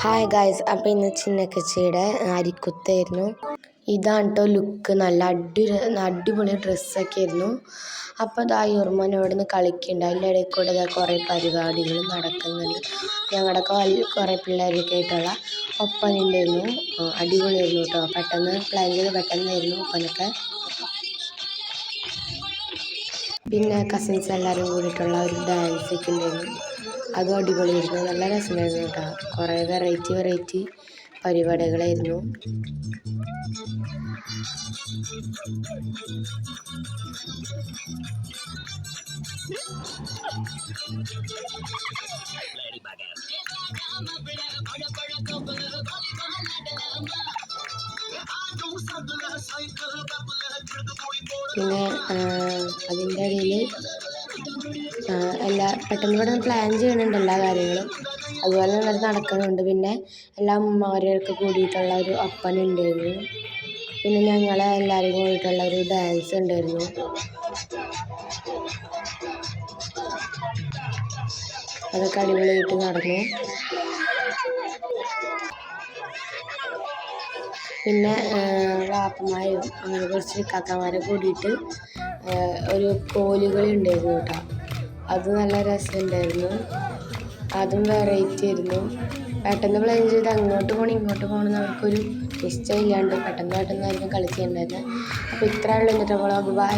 Hi guys അപ്പോൾ ഇന്ന് ചിന്നക്കച്ചിയുടെ അരിക്കുത്തായിരുന്നു. ഇതാണ് കേട്ടോ ലുക്ക് നല്ല അടി അടിപൊളി ഡ്രസ്സൊക്കെ ആയിരുന്നു അപ്പോൾ ഇതാ യുർമോൻ അവിടെ നിന്ന് കളിക്കുന്നുണ്ട്. അതിന്റെ ഇടയിൽ കൂടെ ഇതാ കുറേ പരിപാടികൾ നടക്കുന്നുണ്ട്. ഞങ്ങളുടെ കുറേ പിള്ളേരൊക്കെ ആയിട്ടുള്ള ഒപ്പനുണ്ടായിരുന്നു അടിപൊളിയായിരുന്നു കേട്ടോ പെട്ടെന്ന് പ്ലാൻ ചെയ്ത് പെട്ടെന്നായിരുന്നു ഒപ്പനൊക്കെ. പിന്നെ കസിൻസ് എല്ലാവരും കൂടിയിട്ടുള്ള ഒരു ഡാൻസൊക്കെ ഉണ്ടായിരുന്നു. അതും അടിപൊളിയായിരുന്നു. നല്ല രസമായിരുന്നു കേട്ടോ. കുറേ വെറൈറ്റി വെറൈറ്റി പരിപാടികളായിരുന്നു. പിന്നെ അതിന്റെ ഇടയിൽ എല്ലാ പെട്ടെന്ന് പെട്ടെന്ന് പ്ലാൻ ചെയ്യുന്നുണ്ട് എല്ലാ കാര്യങ്ങളും. അതുപോലെ തന്നെ അത് നടക്കുന്നുണ്ട്. പിന്നെ എല്ലാ അമ്മമാരൊക്കെ കൂടിയിട്ടുള്ള ഒരു ഒപ്പന ഉണ്ടായിരുന്നു. പിന്നെ ഞങ്ങളെ എല്ലാവരും കൂടിയിട്ടുള്ള ഒരു ഡാൻസ് ഉണ്ടായിരുന്നു. അതൊക്കെ അടിപൊളിയായിട്ട് നടന്നു. പിന്നെ വാപ്പമാരും അങ്ങനെ കുറച്ച് കാക്കമാരെ കൂടിയിട്ട് ഒരു കോലുകളി ഉണ്ടായിരുന്നു കേട്ടോ. അത് നല്ല രസമുണ്ടായിരുന്നു. അതും വെറൈറ്റി ആയിരുന്നു. പെട്ടെന്ന് പ്ലാൻ ചെയ്ത് അങ്ങോട്ട് പോകണം ഇങ്ങോട്ട് പോകണം അവർക്കൊരു നിശ്ചയമില്ലാണ്ട് പെട്ടെന്ന് പെട്ടെന്നായിരുന്നു കളിച്ചിട്ടുണ്ടായിരുന്നത് അപ്പോൾ ഇത്രയേ ഉള്ളൂ ഇന്നത്തെ വ്ളോഗ് ബൈ